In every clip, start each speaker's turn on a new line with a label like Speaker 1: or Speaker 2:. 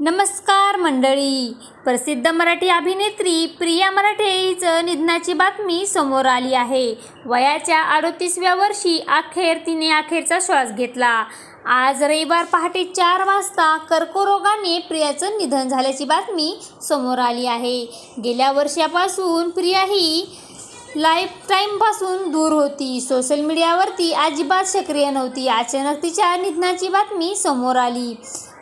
Speaker 1: नमस्कार मंडळी. प्रसिद्ध मराठी अभिनेत्री प्रिया मराठे हिचं निधनाची बातमी समोर आली आहे. वयाच्या अडोतीसव्या वर्षी अखेर तिने अखेरचा श्वास घेतला. आज रविवार पहाटे चार वाजता कर्करोगाने प्रियाचं निधन झाल्याची बातमी समोर आली आहे. गेल्या वर्षापासून प्रिया ही लाईफ टाईमपासून दूर होती. सोशल मीडियावरती अजिबात सक्रिय नव्हती. अचानक तिच्या निधनाची बातमी समोर आली.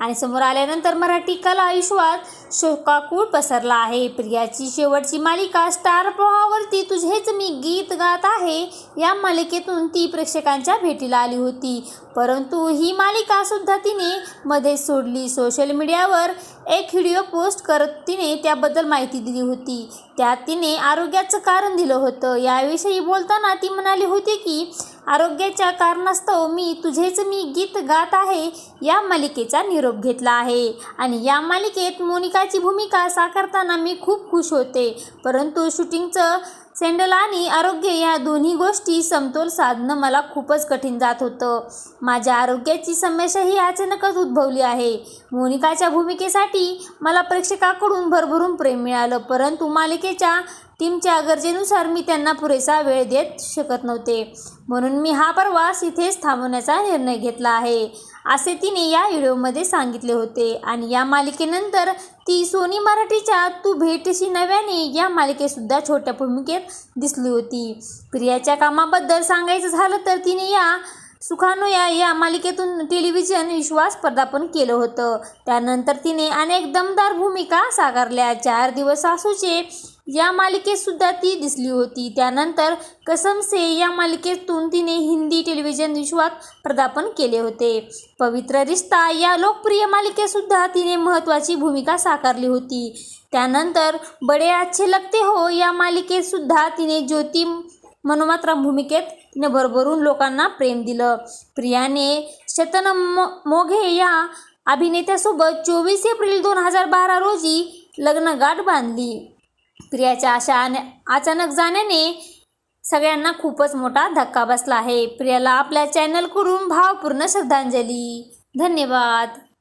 Speaker 1: आणि समोर आल्यानंतर मराठी कला आयुष्यात शोकाकूळ पसरला आहे. प्रियाची शेवटची मालिका स्टार प्रवाहावरती तुझेच मी गीत गात आहे. या मालिकेतून ती प्रेक्षकांच्या भेटीला आली होती. परंतु ही मालिका सुद्धा तिने मध्ये सोडली. सोशल मीडियावर एक व्हिडिओ पोस्ट करत तिने त्याबद्दल माहिती दिली होती. त्यात तिने आरोग्याचं कारण दिलं होतं. याविषयी बोलताना ती म्हणाली होती की आरोग्याच्या कारणास्तव मी तुझेच मी गीत गात आहे या मालिकेचा निरोप घेतला आहे. आणि या मालिकेत मोनिकाची भूमिका साकारताना मी खूप खुश होते. परंतु शूटिंगचं सँडल आणि आरोग्य या दोन्ही गोष्टी समतोल साधणं मला खूपच कठीण जात होतं. माझ्या आरोग्याची समस्या ही अचानकच उद्भवली आहे. मोनिकाच्या भूमिकेसाठी मला प्रेक्षकाकडून भरभरून प्रेम मिळालं परंतु मालिकेच्या टीमच्या गरजेनुसार मी त्यांना पुरेसा वेळ देत शकत नव्हते. म्हणून मी हा प्रवास इथेच थांबवण्याचा निर्णय घेतला आहे असे तिने या व्हिडिओमध्ये सांगितले होते. आणि या मालिकेनंतर ती सोनी मराठीच्या तू भेटशी नव्याने या मालिकेतसुद्धा छोट्या भूमिकेत दिसली होती. प्रियाच्या कामाबद्दल सांगायचं झालं तर तिने या सुखानुया या मालिकेतून टेलिव्हिजन विश्वास पदार्पण केलं होतं. त्यानंतर तिने अनेक दमदार भूमिका साकारल्या. चार दिवस सासूचे या मालिकेत सुद्धा ती दिसली होती. त्यानंतर कसम से या मालिकेतून तिने हिंदी टेलिव्हिजन विश्वात पदार्पण केले होते. पवित्र रिश्ता या लोकप्रिय मालिकेतसुद्धा तिने महत्त्वाची भूमिका साकारली होती. त्यानंतर बडे अच्छे लगते हो या मालिकेतसुद्धा तिने ज्योती मनोमात्रा भूमिकेत तिने भरभरून लोकांना प्रेम दिलं. प्रियाने शतन मोघे या अभिनेत्यासोबत चोवीस एप्रिल दोन हजार बारा रोजी लग्नगाठ बांधली. प्रियाच्या अशा अचानक जाण्याने सगळ्यांना खूपच मोठा धक्का बसला आहे. प्रियाला आपल्या चॅनलकडून भावपूर्ण श्रद्धांजली. धन्यवाद.